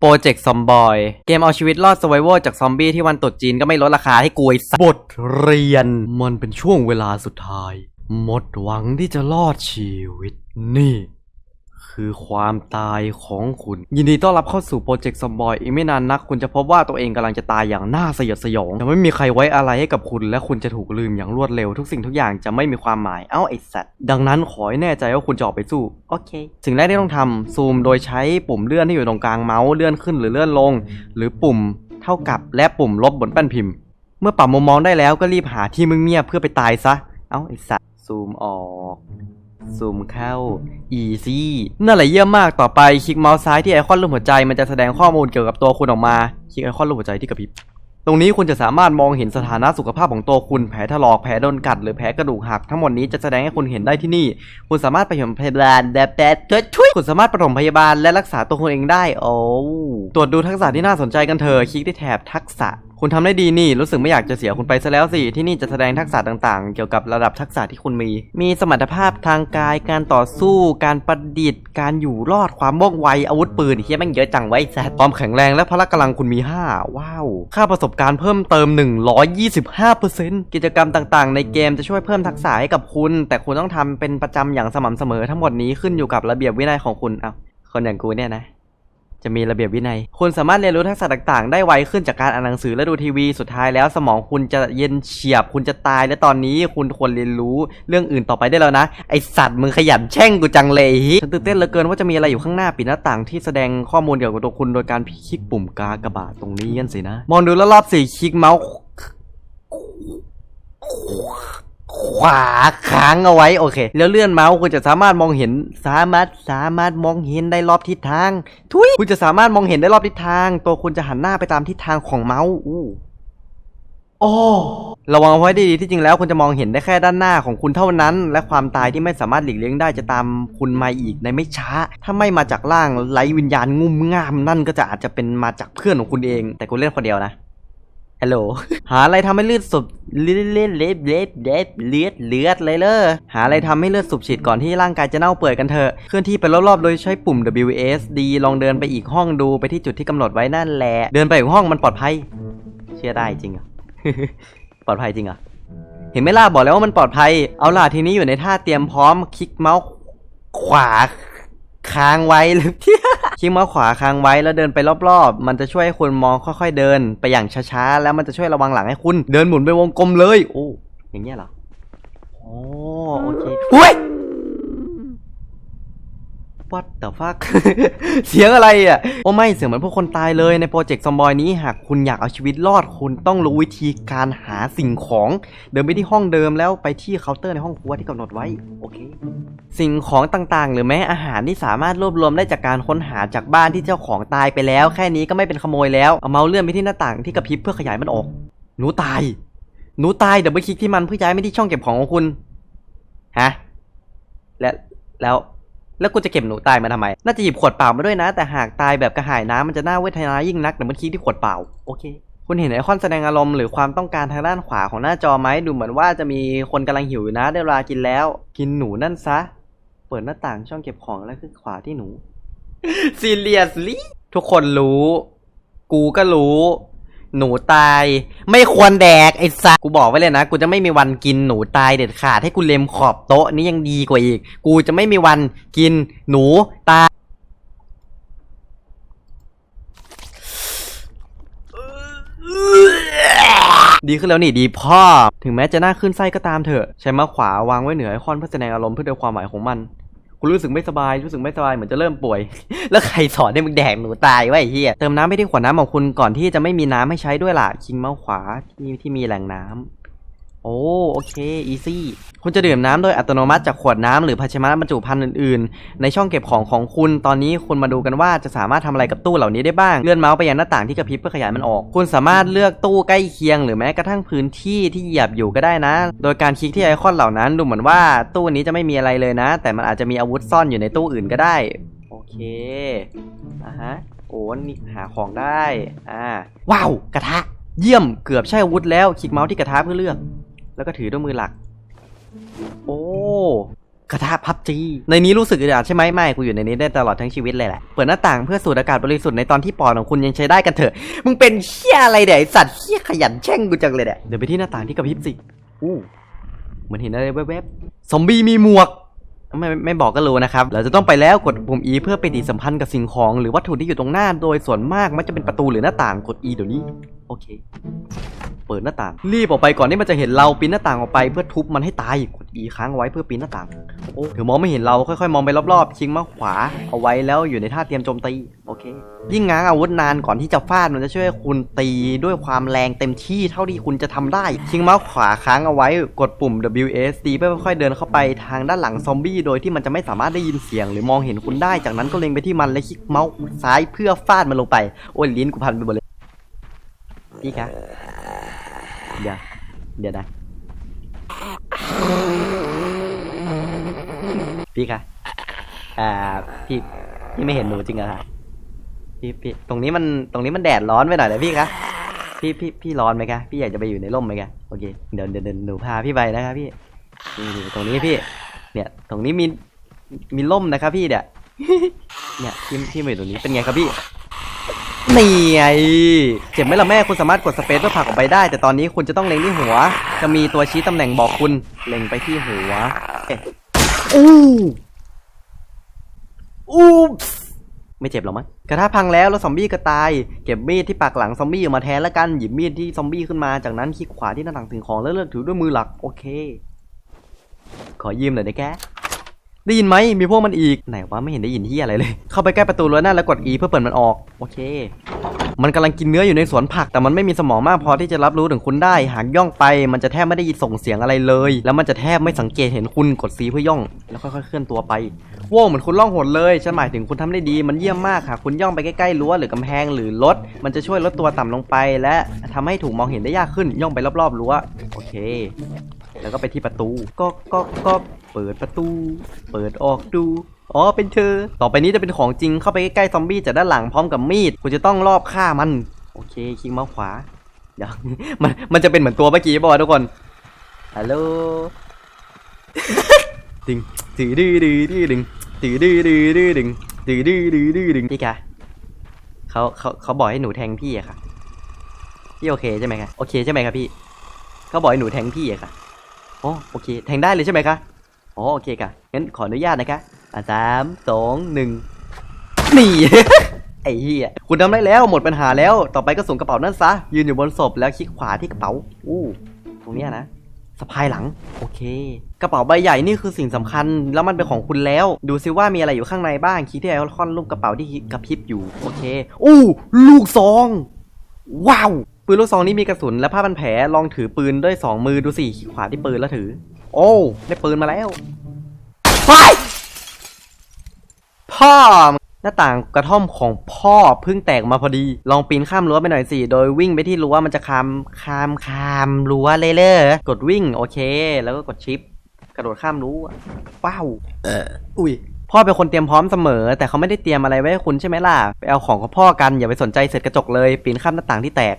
โปรเจกต์ซอมบอย เกมเอาชีวิตรอดสไวเวอร์จากซอมบี้ที่วันตรุษจีนก็ไม่ลดราคาให้กูไอ้สัสบทเรียน มันเป็นช่วงเวลาสุดท้าย หมดหวังที่จะรอดชีวิต นี่ คือความตายของคุณ ยินดีต้อนรับเข้าสู่โปรเจกต์ซอมบอยอีกไม่นานนัก คุณจะพบว่าตัวเองกำลังจะตายอย่างน่าสยดสยองจะไม่มีใครไว้อะไรให้กับคุณ และคุณจะถูกลืมอย่างรวดเร็วทุกสิ่งทุกอย่างจะไม่มีความหมายเอ้าไอสัตว์ดังนั้นขอให้แน่ใจว่าคุณจะออกไปสู้โอเคสิ่งแรกที่ต้องทำซูมโดยใช้ปุ่มเลื่อนที่อยู่ตรงกลางเมาส์เลื่อนขึ้นหรือเลื่อนลง หรือปุ่มเท่ากับและปุ่มลบบนแป้นพิมพ์ เมื่อปรับมุมมองได้แล้วก็รีบหาที่มึงเงียบๆเพื่อไปตายซะเอ้าไอสัตว์ซูมออก ซูมเข้า easy นั่นแหละเยี่ยมมากต่อไปคลิกเมาส์ซ้ายที่ไอคอนรูปหัวใจมันจะแสดงข้อมูลเกี่ยวกับตัวคุณออกมา คลิกไอคอนรูปหัวใจที่กระพริบตรงนี้คุณจะสามารถมองเห็นสถานะสุขภาพของตัวคุณ แผลถลอกแผลโดนกัดหรือแผลกระดูกหักทั้งหมดนี้จะแสดงให้คุณเห็นได้ที่นี่ คุณสามารถไปถมพยาบาลแบบแบบช่วยคุณสามารถปฐมพยาบาลและรักษาตัวคุณเองได้ โอ้ตรวจดูทักษะที่น่าสนใจกันเถอะคลิกที่แถบทักษะ คุณทำได้ดีนี่ รู้สึกไม่อยากจะเสียคุณไปซะแล้วสิ ที่นี่จะแสดงทักษะต่างๆ เกี่ยวกับระดับทักษะที่คุณมี มีสมรรถภาพทางกาย การต่อสู้ การประดิษฐ์ การอยู่รอด ความว่องไว อาวุธปืนเฮียแม่งเยอะจังไว้แซดความแข็งแรงและพละกำลังคุณมี 5 ว้าว ค่าประสบการณ์เพิ่มเติม 125%กิจกรรมต่างๆ ในเกมจะช่วยเพิ่มทักษะให้กับคุณ แต่คุณต้องทำเป็นประจำอย่างสม่ำเสมอ ทั้งหมดนี้ขึ้นอยู่กับระเบียบวินัยของคุณเอาคนอย่างกูเนี่ยนะ จะมีระเบียบวินัย คุณสามารถเรียนรู้ทักษะต่างๆ ได้ไวขึ้นจากการอ่านหนังสือและดูทีวี สุดท้ายแล้วสมองคุณจะเย็นเฉียบ คุณจะตาย และตอนนี้คุณควรเรียนรู้เรื่องอื่นต่อไปได้แล้วนะ ไอสัตว์มึงขยันแช่งกูจังเลยฉันตื่นเต้นเหลือเกินว่าจะมีอะไรอยู่ข้างหน้าปิดหน้าต่างที่แสดงข้อมูลเกี่ยวกับตัวคุณโดยการคลิกปุ่มกากระบาทตรงนี้กันสินะ มองดูรอบๆสิคลิกเมาส์ ขวาค้างเอาไว้โอเค แล้วเลื่อนเมาส์คุณจะสามารถมองเห็นสามารถสามารถมองเห็นได้รอบทิศทาง ทุยคุณจะสามารถมองเห็นได้รอบทิศทาง ตัวคุณจะหันหน้าไปตามทิศทางของเมาส์อู้โอ้ระวังเอาไว้ดีๆที่จริงแล้วคุณจะมองเห็นได้แค่ด้านหน้าของคุณเท่านั้น และความตายที่ไม่สามารถหลีกเลี่ยงได้จะตามคุณมาอีกในไม่ช้า ถ้าไม่มาจากร่างไร้วิญญาณงุ่มง่ามนั่นก็จะอาจจะเป็นมาจากเพื่อนของคุณเอง แต่คุณเล่นคนเดียวนะ ฮัลโหล หาอะไรทำให้เลือดสูบเลือดเลือดเลือดเลือดเลือดเลือดเลือดเลยเลยหาอะไรทำให้เลือดสูบฉีดก่อนที่ร่างกายจะเน่าเปื่อยกันเถอะ เคลื่อนที่ไปรอบๆ โดยใช้ปุ่ม WSD ลองเดินไปอีกห้องดูไปที่จุดที่กำหนดไว้นั่นแหละ เดินไปอีกห้องมันปลอดภัย เชื่อได้จริงเหรอปลอดภัยจริงเหรอเห็นไหมล่ะบอกแล้วว่ามันปลอดภัย เอาล่ะทีนี้อยู่ในท่าเตรียมพร้อมคลิกเมาส์ขวาค้างไว้หรือคลิก ชี้มาส์ขวาค้างไว้แล้วเดินไปรอบๆ มันจะช่วยให้คุณมองค่อยๆเดิน ไปอย่างช้าๆ แล้วมันจะช่วยระวังหลังให้คุณ เดินหมุนไปวงกลมเลย โอ้ อย่างเงี้ยเหรอ โอ้ โอเค เฮ้ย What the fuck เสียงอะไรอะ โอ้ไม่เสียงเหมือนพวกคนตายเลยในโปรเจกต์ซอมบอยนี้หากคุณอยากเอาชีวิตรอดคุณต้องรู้วิธีการหาสิ่งของ เดินไปที่ห้องเดิมแล้วไปที่เคาน์เตอร์ในห้องครัวที่กำหนดไว้ โอเค สิ่งของต่างๆ หรือแม้อาหารที่สามารถรวบรวมได้จากการค้นหาจากบ้านที่เจ้าของตายไปแล้ว แค่นี้ก็ไม่เป็นขโมยแล้วเอาเมาส์เลื่อนไปที่หน้าต่างที่กระพริบเพื่อขยายมันออก หนูตาย หนูตายเดี๋ยวไปคลิกที่มันเพื่อย้ายไปที่ช่องเก็บของของคุณฮะและแล้ว แล้วกูจะเก็บหนูตายมาทำไม น่าจะหยิบขวดเปล่ามาด้วยนะ แต่หากตายแบบกระหายน้ำมันจะน่าเวทนายิ่งนักเดี๋ยวมันคลิกที่ขวดเปล่า โอเค คุณเห็นไอคอนแสดงอารมณ์หรือความต้องการทางด้านขวาของหน้าจอไหมดูเหมือนว่าจะมีคนกำลังหิวอยู่นะ ได้เวลากินแล้ว กินหนูนั่นซะ เปิดหน้าต่างช่องเก็บของแล้วคือขวาที่หนู seriously ทุกคนรู้ กูก็รู้ หนูตาย ไม่ควรแดกไอ้สัสกูบอกไว้เลยนะ กูจะไม่มีวันกินหนูตายเด็ดขาดให้กูเล็มขอบโต๊ะนี่ยังดีกว่าอีก กูจะไม่มีวันกินหนูตายดีขึ้นแล้วนี่ดีพ่อ ถึงแม้จะหน้าขึ้นไส้ก็ตามเถอะ ใช้มาขวาวางไว้เหนือไอคอนเพื่อแสดงอารมณ์เพื่อเดาความหมายของมัน กูรู้สึกไม่สบายรู้สึกไม่สบายเหมือนจะเริ่มป่วย แล้วใครสอนให้มึงแดกหนูตายวะไอ้เหี้ยเติมน้ำไม่ได้ขวดน้ำของคุณก่อนที่จะไม่มีน้ำให้ใช้ด้วยล่ะคิงเมาส์ขวาที่ที่มีแหล่งน้ำ โอ้โอเคอีซี่คุณจะดื่มน้ำโดยอัตโนมัติจากขวดน้ำหรือภาชนะบรรจุภัณฑ์อื่นๆ ในช่องเก็บของของคุณตอนนี้คุณมาดูกันว่าจะสามารถทำอะไรกับตู้เหล่านี้ได้บ้าง เลื่อนเมาส์ไปยังหน้าต่างที่กระพริบเพื่อขยายมันออก คุณสามารถเลือกตู้ใกล้เคียงหรือแม้กระทั่งพื้นที่ที่เหยียบอยู่ก็ได้นะ โดยการคลิกที่ไอคอนเหล่านั้นดูเหมือนว่าตู้นี้จะไม่มีอะไรเลยนะ แต่มันอาจจะมีอาวุธซ่อนอยู่ในตู้อื่นก็ได้ โอเคอะฮะโอ้นี่หาของได้อ่าว้าวกระทะเยี่ยมเกือบใช่อาวุธแล้วคลิกเมาส์ที่กระทะเพื่อเลือก แล้วก็ถือด้วยมือหลัก โอ้กระทะพับจีในนี้รู้สึกอึดอัดใช่ไหมไม่กูอยู่ในนี้ได้ตลอดทั้งชีวิตเลยแหละเปิดหน้าต่างเพื่อสูดอากาศบริสุทธิ์ในตอนที่ปอดของคุณยังใช้ได้กันเถอะมึงเป็นเฮี้ยอะไรเนี่ยไอสัตว์เฮี้ยขยันแช่งกูจังเลยเนี่ยเดี๋ยวไปที่หน้าต่างที่กระพริบสิอู้เหมือนเห็นอะไรแวบๆซอมบี้มีหมวกไม่ไม่ไม่บอกก็รู้นะครับ เราจะต้องไปแล้วกดปุ่ม E เพื่อไปฏิสัมพันธ์กับสิ่งของ หรือวัตถุที่อยู่ตรงหน้าโดยส่วนมากมันจะเป็นประตูหรือหน้าต่างกด E เดี๋ยวนี้ โอเค เปิดหน้าต่าง รีบออกไปก่อนที่มันจะเห็นเราปีนหน้าต่างออกไปเพื่อทุบมันให้ตายกด E ค้างเอาไว้เพื่อปีนหน้าต่างโอ้ถือมองไม่เห็นเราค่อยๆ มองไปรอบๆ ชิงมาขวาเอาไว้แล้วอยู่ในท่าเตรียมโจมตีโอเค ยิ่งง้างอาวุธนานก่อนที่จะฟาดมันจะช่วยคุณตีด้วยความแรงเต็มที่เท่าที่คุณจะทำได้ ชิงเมาส์ขวาค้างเอาไว้กดปุ่ม WSD เพื่อค่อยๆเดินเข้าไปทางด้านหลังซอมบี้โดยที่มันจะไม่สามารถได้ยินเสียง หรือมองเห็นคุณได้จากนั้นก็เล็งไปที่มันและคลิกเมาส์ซ้ายเพื่อฟาดมันลงไปโอ้ยลิ้นกูพันไปหมดเลยพี่คะ เดี๋ยว เดี๋ยวนะพี่คะอ่า พี่พี่ไม่เห็นหนูจริงเหรอคะพี่พี่ตรงนี้มันตรงนี้มันแดดร้อนไปหน่อยนะพี่คะพี่พี่พี่ร้อนไหมคะพี่อยากจะไปอยู่ในร่มไหมคะโอเคเดี๋ยวเดี๋ยวเดี๋ยวหนูพาพี่ไปนะคะพี่นี่นี่ตรงนี้พี่ เนี่ย ตรงนี้มีมีร่มนะครับพี่เนี่ยเนี่ยพี่พี่มาอยู่ตรงนี้เป็นไงครับพี่ นี่ไงเจ็บไหมล่ะแม่คุณสามารถกดสเปซเพื่อผลักออกไปได้ แต่ตอนนี้คุณจะต้องเล็งที่หัว จะมีตัวชี้ตำแหน่งบอกคุณเล็งไปที่หัวเอ๊ะอู้อู้ไม่เจ็บหรอมั้งกระทะพังแล้วแล้วซอมบี้ก็ตาย เก็บมีดที่ปากหลังซอมบี้ออกมาแทนแล้วกันหยิบมีดที่ซอมบี้ขึ้นมาจากนั้นคลิกขวาที่หน้าต่างสิ่งของแล้วเลือกถือด้วยมือหลักโอเค ขอยืมหน่อยได้แก ได้ยินไหมมีพวกมันอีกไหนวะไม่เห็นได้ยินที่อะไรเลย เข้าไปใกล้ประตูรั้วหน้าแล้วกด E เพื่อเปิดมันออกโอเค มันกำลังกินเนื้ออยู่ในสวนผัก แต่มันไม่มีสมองมากพอที่จะรับรู้ถึงคุณได้ หากย่องไป มันจะแทบไม่ได้ยินส่งเสียงอะไรเลย แล้วมันจะแทบไม่สังเกตเห็นคุณกด C เพื่อย่อง แล้วค่อยๆเคลื่อนตัวไปโว้วเหมือนคุณล่องหนเลยฉันหมายถึงคุณทำได้ดี มันเยี่ยมมากหากคุณย่องไปใกล้ๆรั้วหรือกำแพงหรือรถมันจะช่วยลดตัวต่ำลงไป และทำให้ถูกมองเห็นได้ยากขึ้นย่องไปรอบๆรั้วโอเค แล้วก็ไปที่ประตูก็ก็ก็เปิดประตู เปิดออกดูอ๋อเป็นเธอ ต่อไปนี้จะเป็นของจริงเข้าไปใกล้ๆซอมบี้จากด้านหลังพร้อมกับมีดคุณจะต้องรอบฆ่ามัน โอเคคลิกเมาขวาเดี๋ยวมันมันจะเป็นเหมือนตัวเมื่อกี้ป่าวะทุกคนฮัลโหลดึงดื้อดื้อดื้อดื้อดึงดื้อดื้อดื้อดื้อดึงดื้อดื้อดื้อดื้อดึงพี่คะเขาเขาเขาบอกให้หนูแทงพี่อะค่ะพี่โอเคใช่ไหมคะโอเคใช่ไหมครับพี่เขาบอกให้หนูแทงพี่อะค่ะ อ๋อโอเค แทงได้เลยใช่ไหมคะอ๋อโอเคค่ะงั้นขออนุญาตนะคะอะสามสองหนึ่งนี่ ไอ้เหี้ยคุณทำได้แล้วหมดปัญหาแล้ว ต่อไปก็ส่งกระเป๋านั่นซะ ยืนอยู่บนศพแล้วคลิกขวาที่กระเป๋า อู้ ตรงเนี้ยนะสะพายหลัง โอเค กระเป๋าใบใหญ่นี่คือสิ่งสำคัญ แล้วมันเป็นของคุณแล้ว ดูซิว่ามีอะไรอยู่ข้างในบ้างคลิกที่ไอคอนรูปกระเป๋าที่กระพริบอยู่ โอเค อู้ ลูกซอง ว้าว ปืนลูกซองนี้มีกระสุนและผ้าพันแผลลองถือปืนด้วยสองมือดูสิคลิกขวาที่ปืนแล้วถือ โอ้ได้ปืนมาแล้วไปพ่อมึงหน้าต่างกระท่อมของพ่อเพิ่งแตกมาพอดี ลองปีนข้ามรั้วไปหน่อยสิโดยวิ่งไปที่รั้วมันจะข้ามข้ามข้ามรั้วเลยเลยกดวิ่งโอเค แล้วก็กดชิป กระโดดข้ามรั้วว้าวเอออุ้ยพ่อเป็นคนเตรียมพร้อมเสมอ แต่เขาไม่ได้เตรียมอะไรไว้ให้คุณใช่ไหมล่ะ ไปเอาของของพ่อกันอย่าไปสนใจเสร็จกระจกเลย ปีนข้ามหน้าต่างที่แตก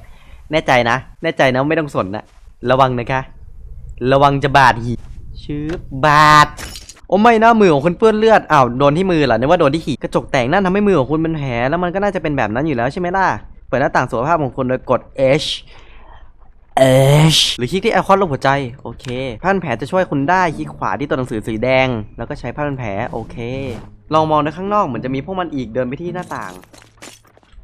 แน่ใจนะ แน่ใจนะไม่ต้องสนนะ ระวังนะคะ ระวังจะบาดหีชืบบาด โอ้ไม่นะมือของคุณเปื้อนเลือด อ้าวโดนที่มือเหรอนึกว่าโดนที่หีกระจกแตกนั่นทำให้มือของคุณเป็นแผลแล้วมันก็น่าจะเป็นแบบนั้นอยู่แล้วใช่ไหมล่ะ เปิดหน้าต่างสุขภาพของคุณโดยกด H H หรือคลิกที่ไอคอนรูปหัวใจ โอเคผ้าพันแผลจะช่วยคุณได้คลิกขวาที่ตัวหนังสือสีแดง แล้วก็ใช้ผ้าพันแผลโอเค ลองมองในข้างนอกเหมือนจะมีพวกมันอีกเดินไปที่หน้าต่าง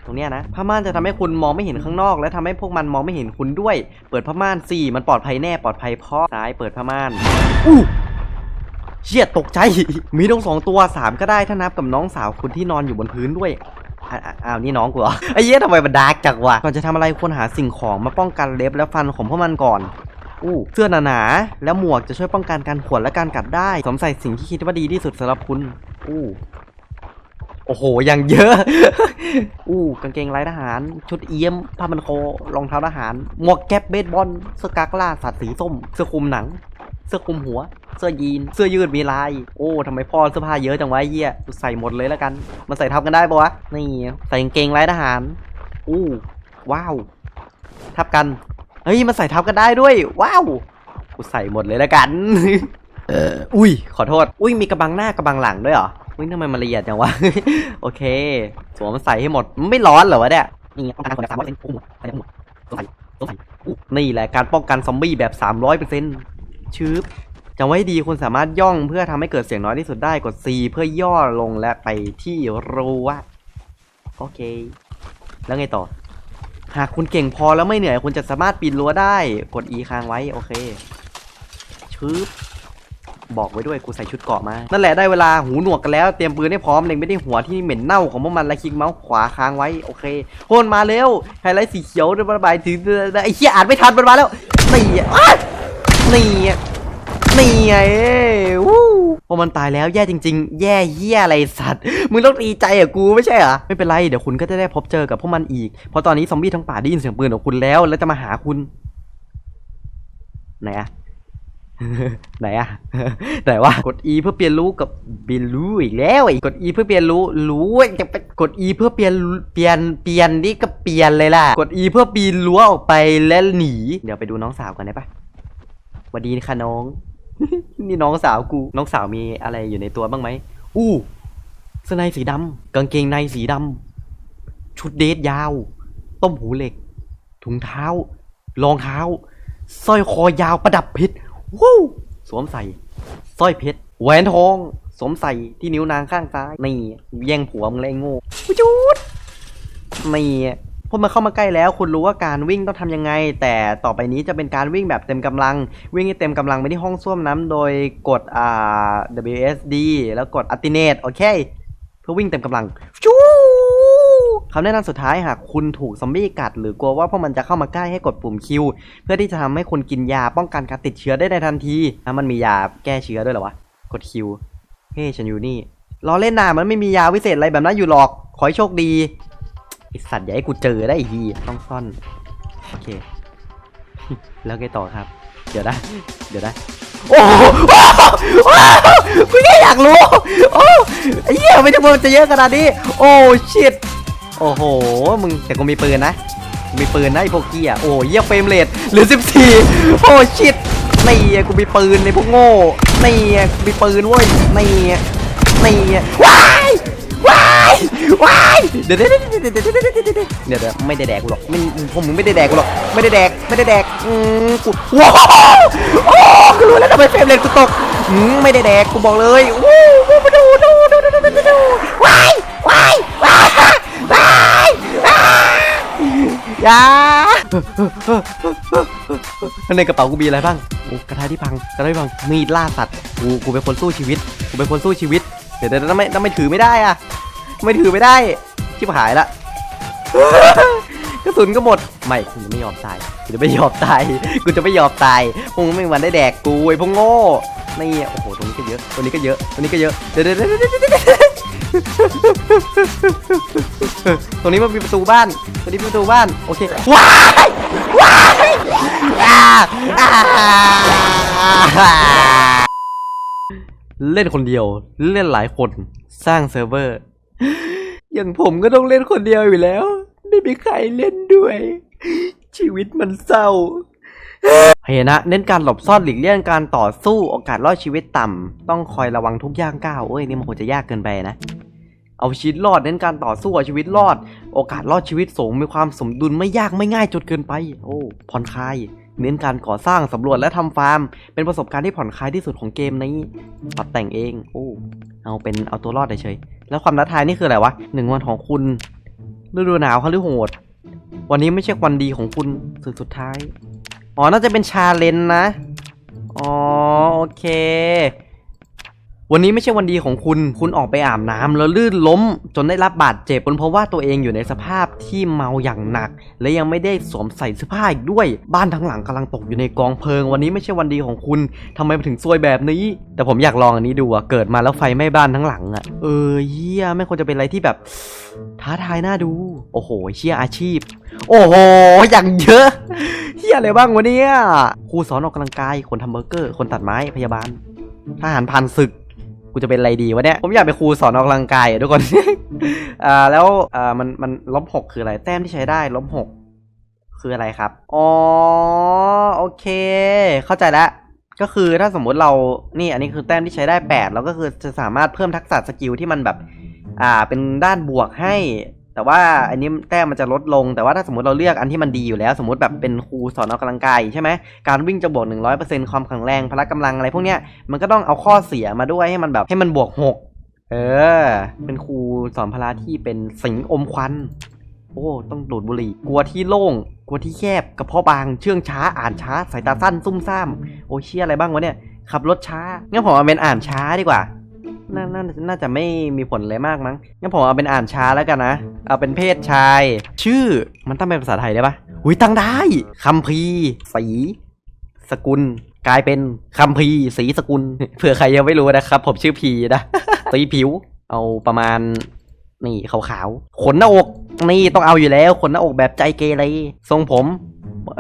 ตรงเนี้ยนะผ้าม่านจะทำให้คุณมองไม่เห็นข้างนอก และทำให้พวกมันมองไม่เห็นคุณด้วย เปิดผ้าม่านสิมันปลอดภัยแน่ปลอดภัยเพราะซ้ายเปิดผ้าม่านอู้เชี่ยตกใจ มีต้องสองตัวสามก็ได้ถ้านับกับน้องสาวคุณที่นอนอยู่บนพื้นด้วยเอ้าวนี่น้องกูเหรอไอ้เหี้ยทำไมมันดาร์กจังวะก่อนจะทำอะไรควรหาสิ่งของมาป้องกันเล็บและฟันของพวกมันก่อนอู้เสื้อหนาๆแล้วหมวกจะช่วยป้องกันการข่วนและการกัดได้สวมใส่สิ่งที่คิดว่าดีที่สุดสำหรับคุณอู้ โอ้โหยังเยอะ อู้กางเกงลายทหาร ชุดเอี้ยมผ้ามันโครองเท้าทหาร หมวกแก๊ปเบสบอลเสื้อกากล่าสัตว์สีส้ม เสื้อคลุมหนัง เสื้อคลุมหัว เสื้อยีน เสื้อยืดมีลาย โอ้ทำไมพ่อเสื้อผ้าเยอะจังวะเหี้ยใส่หมดเลยแล้วกัน มันใส่ทับกันได้ปะวะ นี่ใส่กางเกงลายทหาร อู้ว้าว ทับกัน เฮ้ยมันใส่ทับกันได้ด้วย ว้าว กูใส่หมดเลยแล้วกัน เอออุ้ย ขอโทษ อุ้ยมีกระบังหน้ากระบังหลังด้วยเหรอ อุ้ยทำไมมันละเอียดจังวะ โอเค สวมใส่ให้หมด มันไม่ร้อนเหรอวะเนี่ยนี่ป้องกันคนแบบสามร้อยเปอร์เซ็นต์อุ้มอะไรอุ้มตัวใส่ใส่นี่แหละการป้องกันซอมบี้แบบสามร้อยเปอร์เซ็นต์ชืบจำไว้ดีคุณสามารถย่องเพื่อทำให้เกิดเสียงน้อยที่สุดได้กด C เพื่อย่อลงและไปที่รั้วโอเค แล้วไงต่อ หากคุณเก่งพอแล้วไม่เหนื่อยคุณจะสามารถปีนรั้วได้ กด E ค้างไว้ โอเคชืบ บอกไว้ด้วยกูใส่ชุดเกาะมา นั่นแหละได้เวลาหูหนวกกันแล้วเตรียมปืนให้พร้อมเล็งไม่ได้หัวที่เหม็นเน่าของพวกมันและคลิกเมาส์ขวาค้างไว้โอเคโคนมาเร็วไฮไลท์สีเขียวระบายถึงไอ้เหี้ยอ่านไม่ทันมันมาแล้วนี่อ้านี่นี่ไงเอ้ยวู้พอมันตายแล้วแย่จริง ๆ แย่เหี้ยอะไรสัตว์ มึงต้องดีใจอะกูไม่ใช่เหรอ ไม่เป็นไร เดี๋ยวคุณก็จะได้พบเจอกับพวกมันอีก เพราะตอนนี้ซอมบี้ทั้งป่าได้ยินเสียงปืนของคุณแล้ว แล้วจะมาหาคุณไหนอะ ไหนอะไหนวะกด E เพื่อเปลี่ยนรู้กับเปลี่ยนรู้อีกแล้วไอ้กด E เพื่อเปลี่ยนรู้รู้จะไปกด E เพื่อเปลี่ยนเปลี่ยนเปลี่ยนนี่ก็เปลี่ยนเลยล่ะ กด E เพื่อปีนรั้วออกไปและหนี เดี๋ยวไปดูน้องสาวกันได้ปะวัสดีค่ะน้อง นี่น้องสาวกู น้องสาวมีอะไรอยู่ในตัวบ้างไหมอู้เสื้อในสีดำกางเกงในสีดำชุดเดทยาว ต้มหูเหล็ก ถุงเท้ารองเท้าสร้อยคอยาวประดับเพชร วู้สวมใส่สร้อยเพชรแหวนทองสวมใส่ที่นิ้วนางข้างซ้ายนี่แย่งผัวมึงเลยไอ้โง่จูดนี่พอมาเข้ามาใกล้แล้ว คุณรู้ว่าการวิ่งต้องทำยังไง แต่ต่อไปนี้จะเป็นการวิ่งแบบเต็มกำลัง วิ่งให้เต็มกำลังไปที่ห้องส้วมน้ำโดยกดอ่า WSD แล้วกด Alternate โอเค เพื่อวิ่งเต็มกำลังจู คำแนะนำสุดท้ายหากคุณถูกซอมบี้กัด หรือกลัวว่าพวกมันจะเข้ามาใกล้ให้กดปุ่มคิวเพื่อที่จะทำให้คุณกินยาป้องกันการติดเชื้อได้ในทันทีถ้ามันมียาแก้เชื้อด้วยเหรอวะ กดคิวเฮ้ฉันอยู่นี่รอเล่นนามันไม่มียาวิเศษอะไรแบบนั้นอยู่หรอก ขอให้โชคดีไอสัตว์อย่าให้กูเจอได้อีกทีต้องซ่อนโอเค แล้วไงต่อครับ เดี๋ยวนะเดี๋ยวนะโอ้โหโอ้โหกูแค่อยากรู้ โอ้ไอ้เหี้ยไม่จำเป็นจะเยอะขนาดนี้ โอ้ชิต โอ้โห มึงแต่กูมีปืนนะ มีปืนนะไอพวกเกียโอ้เยี่ยเฟรมเรทหรือ 14 โอ้ชิตนี่กูมีปืนในพวกโง่นี่กูมีปืนเว้ยนี่นี่ว้ายว้ายว้ายเดี๋ยวเดี๋ยวเดี๋ยวเดี๋ยวเดี๋ยวไม่ได้แดกกูหรอกไม่พวกมึงไม่ได้แดกกูหรอกไม่ได้แดกไม่ได้แดกอืมกูว้าวโอ้กูรู้แล้วทำไมเฟรมเรทกูตกอืมไม่ได้แดกกูบอกเลยวู้วู้มาดูดูดูดูดูดูว้ายว้ายว้าย ยาในกระเป๋ากูมีอะไรบ้างโอ้กระทะที่พังกระทะที่พังมีดล่าสัตว์กูกูเป็นคนสู้ชีวิตกูเป็นคนสู้ชีวิต เดี๋ยวเดี๋ยวทำไมทำไมถือไม่ได้อะไม่ถือไม่ได้ชิบหายละกระสุนก็หมดไม่กูจะไม่ยอมตายกูจะไม่ยอมตายกูจะไม่ยอมตายพวกมึงไม่มีวันได้แดกกูไอ้พวกโง่นี่โอ้โหตรงนี้ก็เยอะตรงนี้ก็เยอะตรงนี้ก็เยอะเดี๋ยวเดี๋ยวเดี๋ยว เดี๋ยวเดี๋ยวเดี๋ยวตรงนี้มันมีประตูบ้านตรงนี้มีประตูบ้าน โอเค ว้าย ว้ายอ่าอ่าเล่นคนเดียว เล่นหลายคน สร้างเซิร์ฟเวอร์ อย่างผมก็ต้องเล่นคนเดียวอยู่แล้ว ไม่มีใครเล่นด้วย ชีวิตมันเศร้าเฮนะเน้นการหลบซ่อนหลีกเลี่ยงการต่อสู้โอกาสรอดชีวิตต่ำ ต้องคอยระวังทุกย่างก้าวเอ้ยนี่มันคงจะยากเกินไปนะ เอาชีวิตรอดเน้นการต่อสู้เอาชีวิตรอด โอกาสรอดชีวิตสูงมีความสมดุลไม่ยากไม่ง่ายจนเกินไป โอ้ผ่อนคลายเน้นการก่อสร้างสำรวจและทำฟาร์ม เป็นประสบการณ์ที่ผ่อนคลายที่สุดของเกมนี้ปรับแต่งเองโอ้เอาเป็นเอาตัวรอดเฉยๆแล้วความท้าทายนี่คืออะไรวะหนึ่งวันของคุณฤดูหนาวเขาหรือโหดวันนี้ไม่ใช่วันดีของคุณสุดสุดท้าย อ๋อ น่าจะเป็นชาเลนจ์นะ อ๋อ โอเค วันนี้ไม่ใช่วันดีของคุณ คุณออกไปอาบน้ำแล้วลื่นล้ม จนได้รับบาดเจ็บเป็นเพราะว่าตัวเองอยู่ในสภาพที่เมาอย่างหนัก และยังไม่ได้สวมใส่เสื้อผ้าอีกด้วย บ้านทั้งหลังกำลังตกอยู่ในกองเพลิง วันนี้ไม่ใช่วันดีของคุณทำไมถึงซวยแบบนี้ แต่ผมอยากลองอันนี้ดูอะเกิดมาแล้วไฟไหม้บ้านทั้งหลังอะเออเยี่ยไม่ควรจะเป็นอะไรที่แบบ ท้าทายน่าดู โอ้โหเชี่ยอาชีพ โอ้โหอย่างเยอะเฮียอะไรบ้างวะเนี่ยครูสอนออกกำลังกายคนทำเบอร์เกอร์ คนตัดไม้พยาบาลทหารพันศึก กูจะเป็นอะไรดีวะเนี่ย ผมอยากเป็นครูสอนออกกำลังกายอะทุกคน อ่าแล้วอ่ามันมันลบหกคืออะไร แต้มที่ใช้ได้ลบหกคืออะไรครับ อ๋อโอเค เข้าใจแล้วก็คือถ้าสมมุติเรา นี่อันนี้คือแต้มที่ใช้ได้8แล้วก็คือจะสามารถเพิ่มทักษะสกิลที่มันแบบ อ่า เป็นด้านบวกให้ แต่ว่าอันนี้แต้มมันจะลดลง แต่ว่าถ้าสมมติเราเลือกอันที่มันดีอยู่แล้ว สมมติแบบเป็นครูสอนออกกำลังกายใช่ไหมการวิ่งจะบวก 100%ความแข็งแรงพละกำลังอะไรพวกเนี้ยมันก็ต้องเอาข้อเสียมาด้วยให้มันแบบให้มันบวกหกเออ เป็นครูสอนพละที่เป็นสิงอมควันโอ้ต้องดูดบุหรี่ กลัวที่โล่ง กลัวที่แคบกระเพาะบาง เชื่องช้า อ่านช้า สายตาสั้น ซุ่มซ่าม โอ้เชี่ยอะไรบ้างวะเนี่ย ขับรถช้า งั้นผมเอาเป็นอ่านช้าดีกว่า น่า น่าน่าจะไม่มีผลอะไรมากมั้ง งั้นผมเอาเป็นอ่านช้าแล้วกันนะ เอาเป็นเพศชาย ชื่อมันตั้งเป็นภาษาไทยได้ปะหุยตั้งได้คำพีร์สี สกุล กลายเป็นคำพีร์สีสกุลเผื่อใครยังไม่รู้นะครับ ผมชื่อพีนะสีผิว เอาประมาณ นี่ขาวๆขนหน้าอก นี่ต้องเอาอยู่แล้วขนหน้าอกแบบใจเกเรทรงผม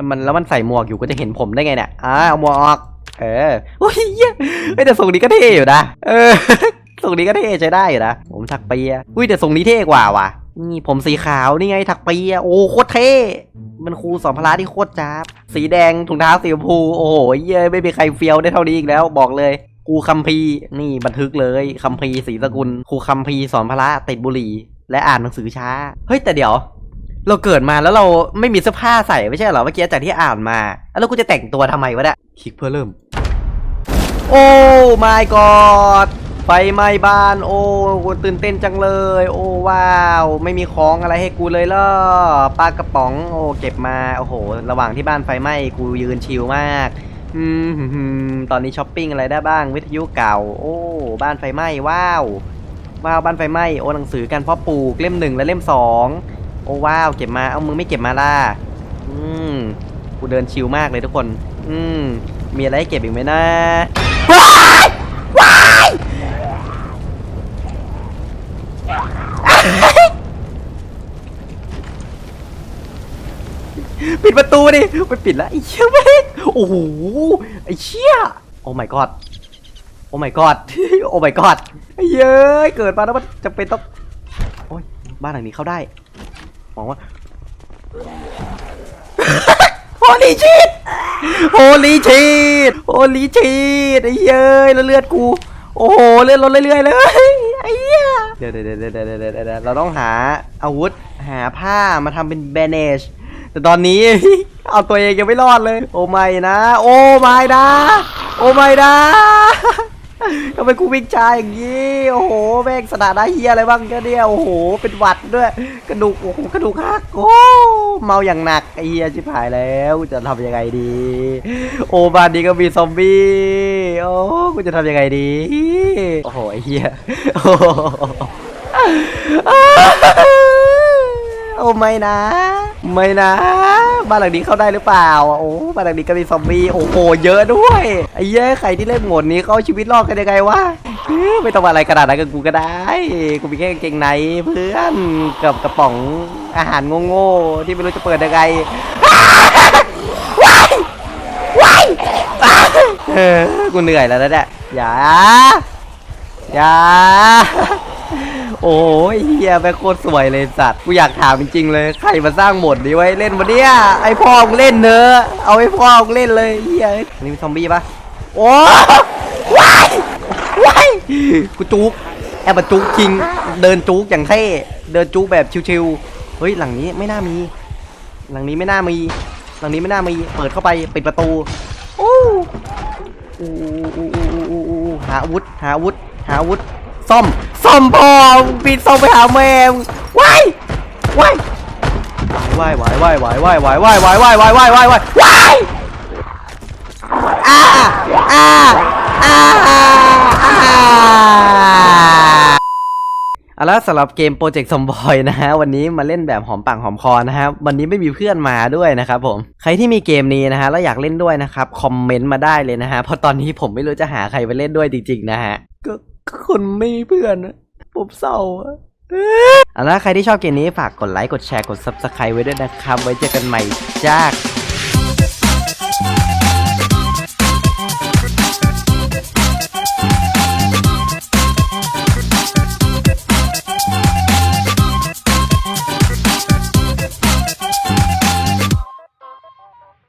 มันแล้วมันใส่หมวกอยู่ก็จะเห็นผมได้ไงเนี่ยอ่าเอาหมวกออกเออโอ้ยเหี้ยเฮ้ยแต่ทรงนี้ก็เท่อยู่นะเออทรงนี้ก็เท่ใช้ได้อยู่นะผมถักเปียอุ้ยแต่ทรงนี้เท่กว่าว่ะ นี่ผมสีขาวนี่ไงถักเปียโอ้โคตรเท่มันครูสอนพละที่โคตรจ้าบสีแดงถุงเท้าสีชมพูโอ้โหเย้ยไม่มีใครเฟี้ยวได้เท่านี้อีกแล้วบอกเลยครูคัมพีร์นี่บันทึกเลยคัมพีร์สีสกุลครูคัมพีร์สอนพละติดบุหรี่ และอ่านหนังสือช้า เฮ้ยแต่เดี๋ยว เราเกิดมาแล้วเราไม่มีเสื้อผ้าใส่ไม่ใช่เหรอเมื่อกี้จากที่อ่านมาแล้วกูจะแต่งตัวทำไมวะเนี่ยคลิกเพื่อเริ่ม โอ้ my god ไฟไหม้บ้าน โอ้กูตื่นเต้นจังเลย โอ้ว้าว ไม่มีของอะไรให้กูเลยเหรอปลากระป๋อง โอ้เก็บมาโอ้โห ระหว่างที่บ้านไฟไหม้กูยืนชิลมากอืมหืมหืมตอนนี้ช้อปปิ้งอะไรได้บ้างวิทยุเก่า โอ้บ้านไฟไหม้ว้าวว้าวบ้านไฟไหม้โอ้หนังสือการเพาะปลูกเล่มหนึ่งและเล่มสองโอ้ว้าวเก็บมาเอามึงไม่เก็บมาล่ะอืมกูเดินชิลมากเลยทุกคน อืมมีอะไรให้เก็บอีกไหมนะ ปิดประตูดิไปปิดแล้วไอ้เชี่ยแม่งโอ้โหไอ้เชี่ยโอ้ my god โอ้ my god โอ้ my god ไอ้เย้ยเกิดมาแล้วมันจะเป็นต้องโอ้ยบ้านหลังนี้เข้าได้หวังว่าโฮลีชีตโฮลีชีตโฮลีชีตไอ้เย้ยแล้วเลือดกู โอ้โหเลือดลดเรื่อยๆเลยไอ้เหี้ยเดี๋ยวเดี๋ยวเดี๋ยวเดี๋ยวเดี๋ยวเดี๋ยวเราต้องหาอาวุธหาผ้ามาทำเป็นแบนเนจ แต่ตอนนี้ เอาตัวเองยังไม่รอดเลย โอ้ไม่นะ โอ้ไม่นะ โอ้ไม่นะทำไมกูวิ่งช้าอย่างนี้ โอ้โหแม่งสถานะเฮียอะไรบ้างเนี่ย โอ้โห เป็นหวัดด้วย กระดูก โอ้โห กระดูกหัก โอ้ เมาอย่างหนักไอเฮียชิบหายแล้ว จะทำยังไงดี โอ้บ้านนี้ก็มีซอมบี้ โอ้ กูจะทำยังไงดี โอ้โหไอเฮียโอ้โหโอ้ไม่นะ ไม่นะ บ้านหลังนี้เข้าได้หรือเปล่า โอ้ บ้านหลังนี้ก็มีซอมบี้โอ้โห เยอะด้วย ไอ้เย้ใครที่เล่นโหมดนี้เขาชีวิตรอดกันยังไงวะ ไม่ต้องมาอะไรขนาดนั้นกับกูก็ได้ กูมีแค่กางเกงในเพื่อนกับกระป๋องอาหารโง่ๆที่ไม่รู้จะเปิดยังไงว้ายว้ายกูเหนื่อยแล้วนะเนี่ยอย่าอย่า โอ้ยเฮียแม่งโคตรสวยเลยสัตว์กูอยากถามจริงๆเลยใครมาสร้างหมดนี้ไว้เล่นวันเนี้ยไอพ่อมึงเล่นเนอะเอาไอพ่อมึงเล่นเลยเฮียอันนี้มีซอมบี้ปะโอ้ว้ายว้ายกูจุกแอบมาจุกจริง เดินจุกอย่างเท่เดินจุกแบบชิวๆเฮ้ยหลังนี้ไม่น่ามี หลังนี้ไม่น่ามี หลังนี้ไม่น่ามีเปิดเข้าไปปิดประตูโอ้หาอาวุธหาอาวุธหาอาวุธซ่อม ซ่อมพอปีนซ่อมไปหาแมวว้ายว้ายว้ายว้ายว้ายว้ายว้ายว้ายว้ายว้ายว้ายว้ายว้ายว้ายว้ายว้ายอ้าอ้าอ้าอ้าเอาละสำหรับเกมโปรเจกต์สมบอยนะฮะวันนี้มาเล่นแบบหอมปากหอมคอนะครับวันนี้ไม่มีเพื่อนมาด้วยนะครับผมใครที่มีเกมนี้นะฮะแล้วอยากเล่นด้วยนะครับคอมเมนต์มาได้เลยนะฮะเพราะตอนนี้ผมไม่รู้จะหาใครไปเล่นด้วยจริงๆนะฮะก็ คนไม่มีเพื่อนอะผมเศร้าอะเอาละใครที่ชอบเกมนี้ฝากกดไลค์ กดแชร์ กด subscribe ไว้ด้วยนะครับ ไว้เจอกันใหม่จ้า